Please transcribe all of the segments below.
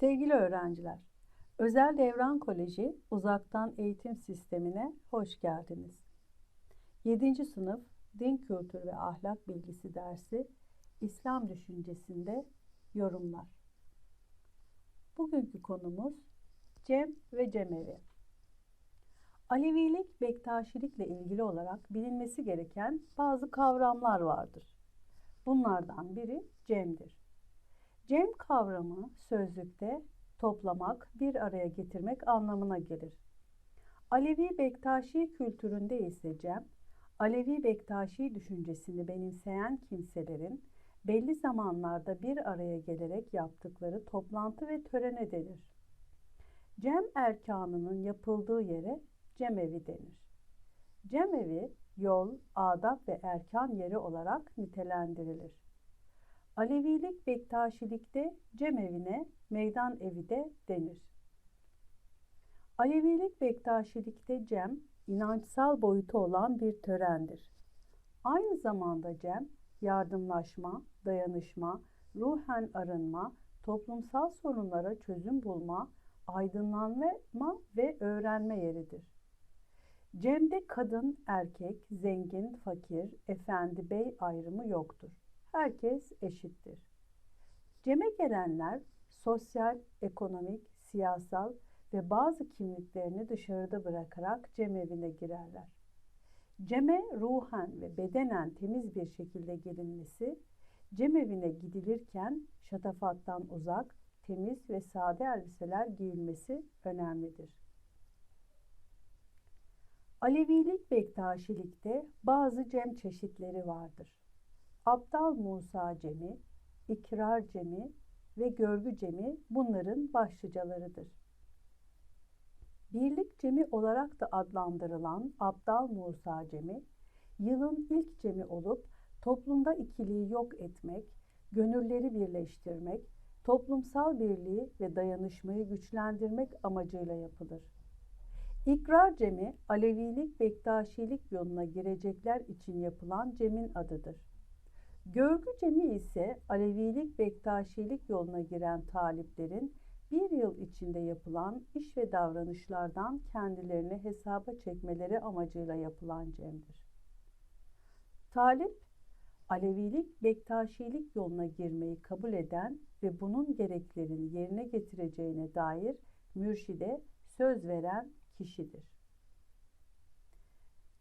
Sevgili öğrenciler, Özel Devran Koleji uzaktan eğitim sistemine hoş geldiniz. 7. sınıf Din Kültürü ve Ahlak Bilgisi dersi İslam düşüncesinde yorumlar. Bugünkü konumuz Cem ve Cemevi. Alevilik, Bektaşilikle ilgili olarak bilinmesi gereken bazı kavramlar vardır. Bunlardan biri Cem'dir. Cem kavramı sözlükte toplamak, bir araya getirmek anlamına gelir. Alevi Bektaşi kültüründe ise Cem, Alevi Bektaşi düşüncesini benimseyen kimselerin belli zamanlarda bir araya gelerek yaptıkları toplantı ve törene denir. Cem erkanının yapıldığı yere cemevi denir. Cemevi, yol, adab ve erkan yeri olarak nitelendirilir. Alevilik Bektaşilikte cemevine meydan evi de denir. Alevilik Bektaşilikte cem, inançsal boyutu olan bir törendir. Aynı zamanda cem, yardımlaşma, dayanışma, ruhen arınma, toplumsal sorunlara çözüm bulma, aydınlanma ve öğrenme yeridir. Cem'de kadın, erkek, zengin, fakir, efendi, bey ayrımı yoktur. Herkes eşittir. Cem'e gelenler sosyal, ekonomik, siyasal ve bazı kimliklerini dışarıda bırakarak cemevine girerler. Cem'e ruhen ve bedenen temiz bir şekilde gelinmesi, cemevine gidilirken şatafattan uzak, temiz ve sade elbiseler giyilmesi önemlidir. Alevilik Bektaşilikte bazı cem çeşitleri vardır. Abdal Musa cemi, ikrar cemi ve görgü cemi bunların başlıcalarıdır. Birlik cemi olarak da adlandırılan Abdal Musa cemi, yılın ilk cemi olup toplumda ikiliği yok etmek, gönülleri birleştirmek, toplumsal birliği ve dayanışmayı güçlendirmek amacıyla yapılır. İkrar cemi, Alevilik, Bektaşilik yoluna girecekler için yapılan cemin adıdır. Görgü cemi ise Alevilik, Bektaşilik yoluna giren taliplerin bir yıl içinde yapılan iş ve davranışlardan kendilerini hesaba çekmeleri amacıyla yapılan cemdir. Talip, Alevilik, Bektaşilik yoluna girmeyi kabul eden ve bunun gereklerini yerine getireceğine dair mürşide söz veren kişidir.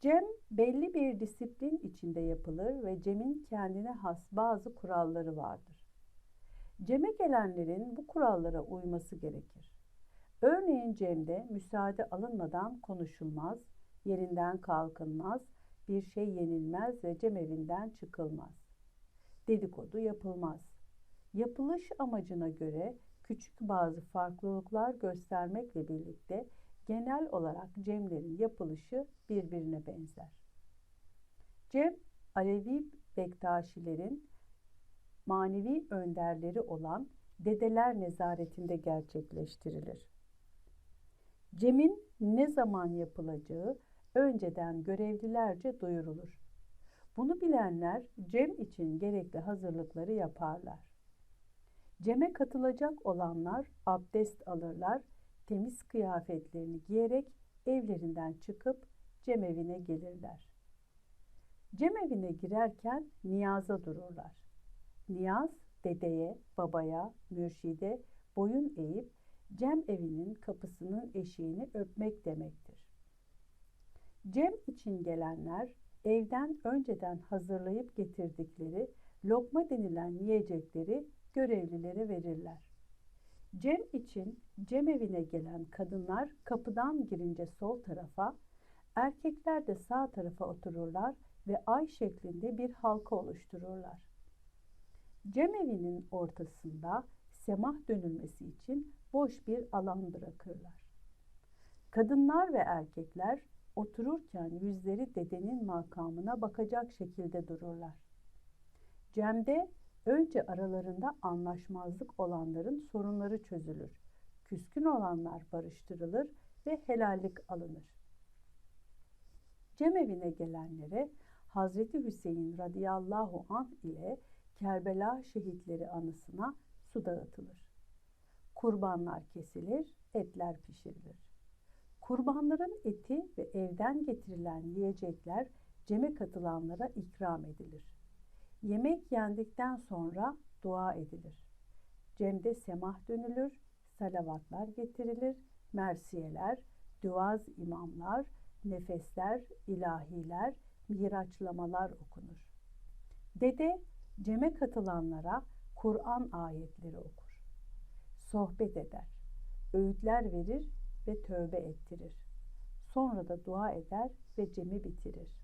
Cem belli bir disiplin içinde yapılır ve Cem'in kendine has bazı kuralları vardır. Cem'e gelenlerin bu kurallara uyması gerekir. Örneğin Cem'de müsaade alınmadan konuşulmaz, yerinden kalkılmaz, bir şey yenilmez ve cemevinden çıkılmaz. Dedikodu yapılmaz. Yapılış amacına göre küçük bazı farklılıklar göstermekle birlikte genel olarak cemlerin yapılışı birbirine benzer. Cem, Alevi Bektaşilerin manevi önderleri olan dedeler nezaretinde gerçekleştirilir. Cem'in ne zaman yapılacağı önceden görevlilerce duyurulur. Bunu bilenler Cem için gerekli hazırlıkları yaparlar. Cem'e katılacak olanlar abdest alırlar temiz kıyafetlerini giyerek evlerinden çıkıp cemevine gelirler. Cemevine girerken niyaza dururlar. Niyaz dedeye, babaya, mürşide boyun eğip cem evinin kapısının eşiğini öpmek demektir. Cem için gelenler evden önceden hazırlayıp getirdikleri lokma denilen yiyecekleri görevlilere verirler. Cem için cem evine gelen kadınlar kapıdan girince sol tarafa, erkekler de sağ tarafa otururlar ve ay şeklinde bir halka oluştururlar. Cem evinin ortasında semah dönülmesi için boş bir alan bırakırlar. Kadınlar ve erkekler otururken yüzleri dedenin makamına bakacak şekilde dururlar. Cem'de Önce aralarında anlaşmazlık olanların sorunları çözülür. Küskün olanlar barıştırılır ve helallik alınır. Cemevine gelenlere Hazreti Hüseyin radıyallahu anh ile Kerbela şehitleri anısına su dağıtılır. kurbanlar kesilir, etler pişirilir. Kurbanların eti ve evden getirilen yiyecekler ceme katılanlara ikram edilir. Yemek yendikten sonra dua edilir. Cem'de semah dönülür, salavatlar getirilir, mersiyeler, duaz imamlar, nefesler, ilahiler, miraçlamalar okunur. Dede ceme katılanlara Kur'an ayetleri okur. Sohbet eder, öğütler verir ve tövbe ettirir. Sonra da dua eder ve cemi bitirir.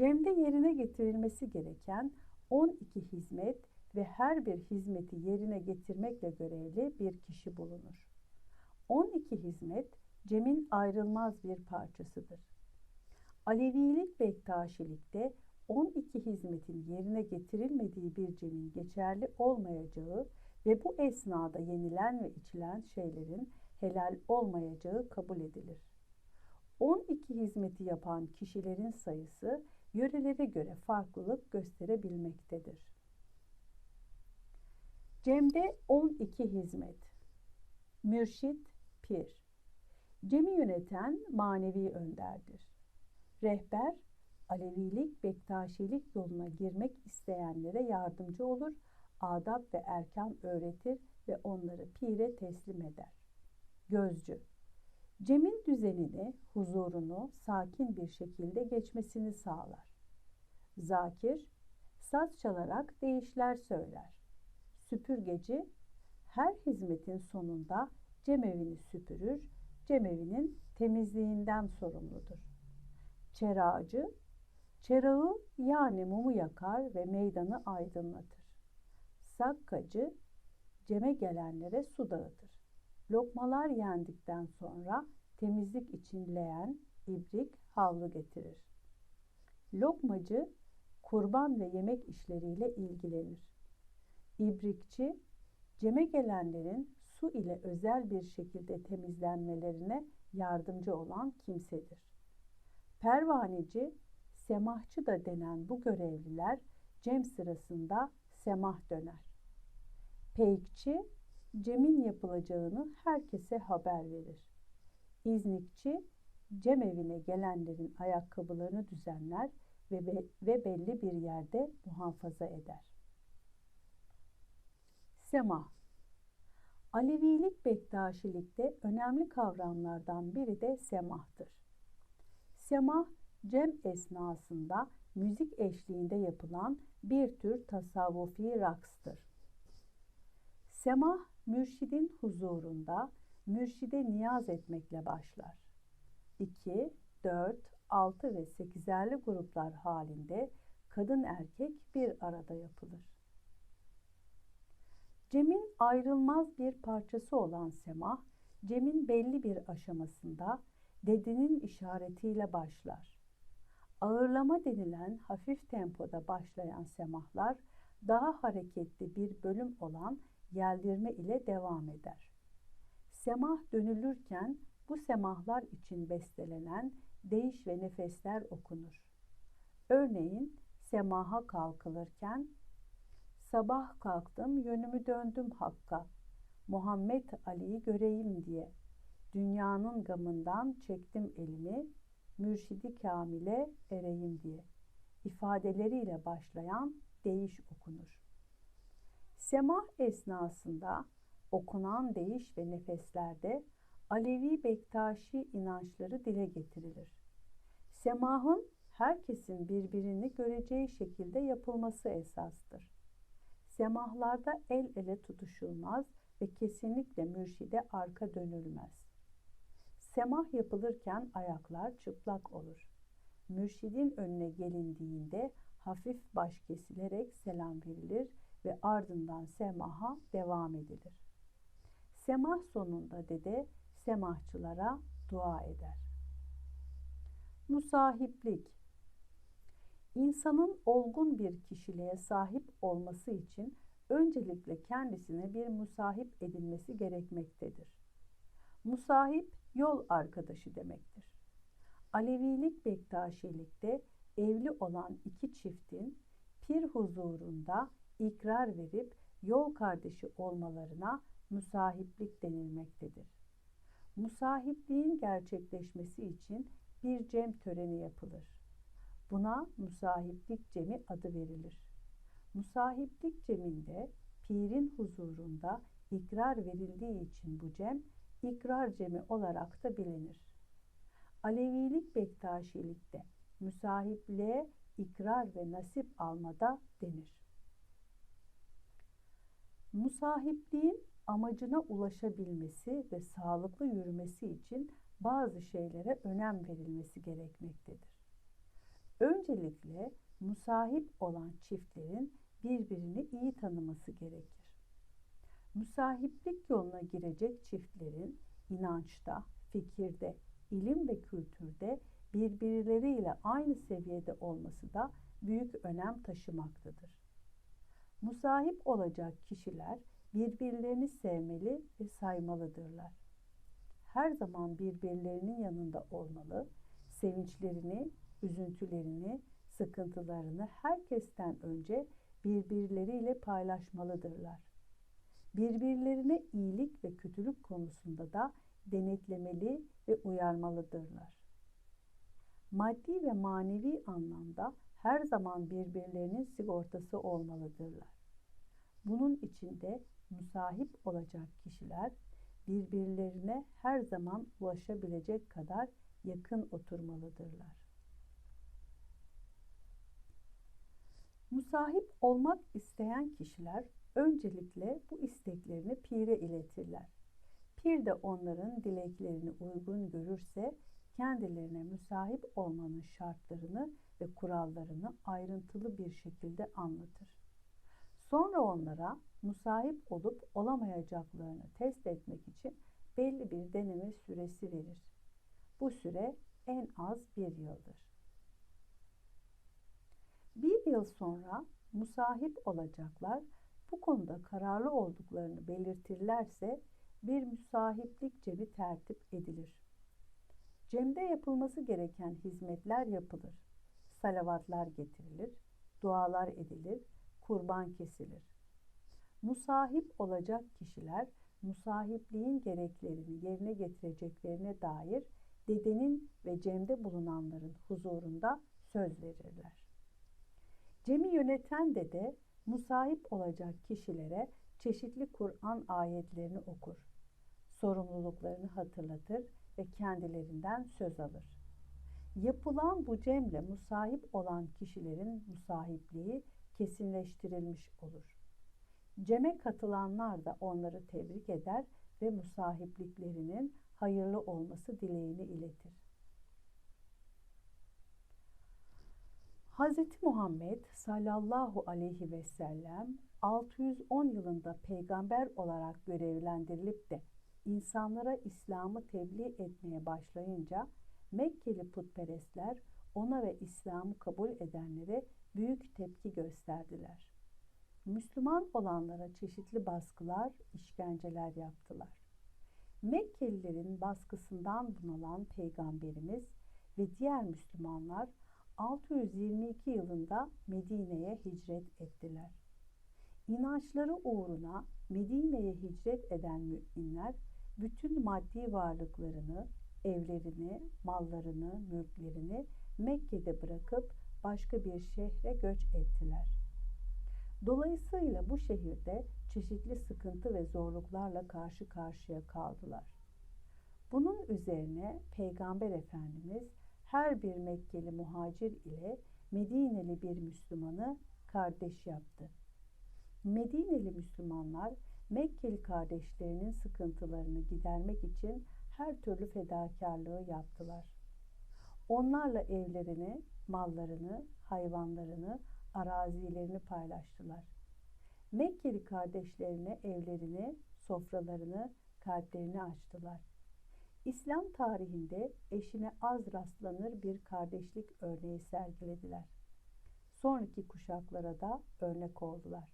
Cem'de yerine getirilmesi gereken 12 hizmet ve her bir hizmeti yerine getirmekle görevli bir kişi bulunur. 12 hizmet Cem'in ayrılmaz bir parçasıdır. Alevilik Bektaşilikte 12 hizmetin yerine getirilmediği bir Cem'in geçerli olmayacağı ve bu esnada yenilen ve içilen şeylerin helal olmayacağı kabul edilir. 12 hizmeti yapan kişilerin sayısı yörelere göre farklılık gösterebilmektedir. Cem'de 12 hizmet. Mürşit, pir. Cem'i yöneten manevi önderdir. Rehber, Alevilik, Bektaşilik yoluna girmek isteyenlere yardımcı olur, adab ve erkan öğretir ve onları pire teslim eder. Gözcü, Cem'in düzenini, huzurunu sakin bir şekilde geçmesini sağlar. Zakir, saz çalarak değişler söyler. Süpürgeci, her hizmetin sonunda cemevini süpürür, cemevinin temizliğinden sorumludur. Çerağcı, çerağı yani mumu yakar ve meydanı aydınlatır. Sakkacı, ceme gelenlere su dağıtır. Lokmalar yendikten sonra temizlik için leğen, ibrik, havlu getirir. Lokmacı, kurban ve yemek işleriyle ilgilenir. İbrikçi, ceme gelenlerin su ile özel bir şekilde temizlenmelerine yardımcı olan kimsedir. Pervaneci, semahçı da denen bu görevliler cem sırasında semah döner. Peykçi, cemin yapılacağını herkese haber verir. İznikçi, cem evine gelenlerin ayakkabılarını düzenler ve, be ve belli bir yerde muhafaza eder. Semah Alevilik Bektaşilikte önemli kavramlardan biri de semahtır. Semah, cem esnasında müzik eşliğinde yapılan bir tür tasavvufi rakstır. Semah, mürşidin huzurunda mürşide niyaz etmekle başlar. 2, 4, 6 ve 8'erli gruplar halinde kadın erkek bir arada yapılır. Cem'in ayrılmaz bir parçası olan semah, Cem'in belli bir aşamasında dedenin işaretiyle başlar. Ağırlama denilen hafif tempoda başlayan semahlar daha hareketli bir bölüm olan yeldirme ile devam eder. Semah dönülürken bu semahlar için bestelenen değiş ve nefesler okunur. Örneğin semaha kalkılırken Sabah kalktım, yönümü döndüm Hakk'a. Muhammed Ali'yi göreyim diye. Dünyanın gamından çektim elimi, mürşidi kamile ereyim diye. İfadeleriyle başlayan değiş okunur. Semah esnasında okunan değiş ve nefeslerde Alevi Bektaşi inançları dile getirilir. Semahın herkesin birbirini göreceği şekilde yapılması esastır. Semahlarda el ele tutuşulmaz ve kesinlikle mürşide arka dönülmez. Semah yapılırken ayaklar çıplak olur. Mürşidin önüne gelindiğinde hafif baş kesilerek selam verilir ve ardından semaha devam edilir. Semah sonunda dede semahçılara dua eder. Musahiplik İnsanın olgun bir kişiliğe sahip olması için öncelikle kendisine bir musahip edinmesi gerekmektedir. Musahip yol arkadaşı demektir. Alevilik Bektaşilikte evli olan iki çiftin pir huzurunda ikrar verip yol kardeşi olmalarına musahiplik denilmektedir. Musahipliğin gerçekleşmesi için bir cem töreni yapılır. Buna musahiplik cemi adı verilir. Musahiplik ceminde pirin huzurunda ikrar verildiği için bu cem ikrar cemi olarak da bilinir. Alevilik Bektaşilikte müsahipliğe ikrar ve nasip almada denir. Musahipliğin amacına ulaşabilmesi ve sağlıklı yürümesi için bazı şeylere önem verilmesi gerekmektedir. Öncelikle musahip olan çiftlerin birbirini iyi tanıması gerekir. Musahiplik yoluna girecek çiftlerin inançta, fikirde, ilim ve kültürde birbirleriyle aynı seviyede olması da büyük önem taşımaktadır. Musahip olacak kişiler birbirlerini sevmeli ve saymalıdırlar. Her zaman birbirlerinin yanında olmalı, sevinçlerini, üzüntülerini, sıkıntılarını herkesten önce birbirleriyle paylaşmalıdırlar. Birbirlerine iyilik ve kötülük konusunda da denetlemeli ve uyarmalıdırlar. Maddi ve manevi anlamda her zaman birbirlerinin sigortası olmalıdırlar. Bunun içinde musahip olacak kişiler birbirlerine her zaman ulaşabilecek kadar yakın oturmalıdırlar. Musahip olmak isteyen kişiler öncelikle bu isteklerini pire iletirler. Pir de onların dileklerini uygun görürse kendilerine müsahip olmanın şartlarını ve kurallarını ayrıntılı bir şekilde anlatır. Sonra onlara musahip olup olamayacaklarını test etmek için belli bir deneme süresi verir. Bu süre en az bir yıldır. Bir yıl sonra musahip olacaklar bu konuda kararlı olduklarını belirtirlerse bir müsahiplik cebi tertip edilir. Cemde yapılması gereken hizmetler yapılır. Salavatlar getirilir, dualar edilir, kurban kesilir. Musahip olacak kişiler musahipliğin gereklerini yerine getireceklerine dair dedenin ve cemde bulunanların huzurunda söz verirler. Cemi yöneten dede musahip olacak kişilere çeşitli Kur'an ayetlerini okur. Sorumluluklarını hatırlatır ve kendilerinden söz alır. Yapılan bu cemle musahip olan kişilerin musahipliği kesinleştirilmiş olur. Ceme katılanlar da onları tebrik eder ve musahipliklerinin hayırlı olması dileğini iletir. Hz. Muhammed sallallahu aleyhi ve sellem 610 yılında peygamber olarak görevlendirilip de insanlara İslam'ı tebliğ etmeye başlayınca Mekkeli putperestler ona ve İslam'ı kabul edenlere büyük tepki gösterdiler. Müslüman olanlara çeşitli baskılar, işkenceler yaptılar. Mekkelilerin baskısından bunalan peygamberimiz ve diğer Müslümanlar 622 yılında Medine'ye hicret ettiler. İnançları uğruna Medine'ye hicret eden müminler bütün maddi varlıklarını, evlerini, mallarını, mülklerini Mekke'de bırakıp başka bir şehre göç ettiler. Dolayısıyla bu şehirde çeşitli sıkıntı ve zorluklarla karşı karşıya kaldılar. Bunun üzerine Peygamber Efendimiz her bir Mekkeli muhacir ile Medineli bir Müslümanı kardeş yaptı. Medineli Müslümanlar Mekkeli kardeşlerinin sıkıntılarını gidermek için her türlü fedakarlığı yaptılar. Onlarla evlerini, mallarını, hayvanlarını, arazilerini paylaştılar. Mekkeli kardeşlerine evlerini, sofralarını, kalplerini açtılar. İslam tarihinde eşine az rastlanır bir kardeşlik örneği sergilediler. Sonraki kuşaklara da örnek oldular.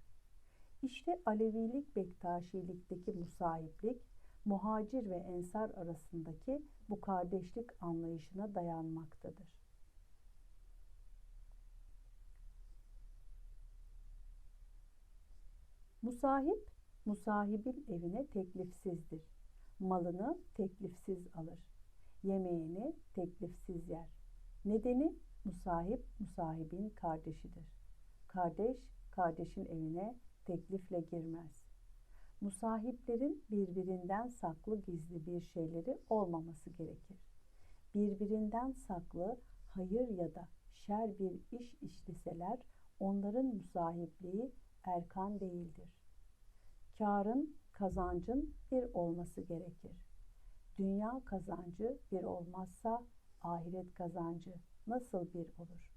İşte Alevilik Bektaşilikteki musahiplik, muhacir ve ensar arasındaki bu kardeşlik anlayışına dayanmaktadır. Musahip, musahibin evine teklifsizdir. Malını teklifsiz alır. Yemeğini teklifsiz yer. Nedeni musahip musahibin kardeşidir. Kardeş kardeşin evine teklifle girmez. Musahiplerin birbirinden saklı gizli bir şeyleri olmaması gerekir. Birbirinden saklı hayır ya da şer bir iş işleseler onların musahipliği erkan değildir. Karın, kazancın bir olması gerekir. Dünya kazancı bir olmazsa ahiret kazancı nasıl bir olur?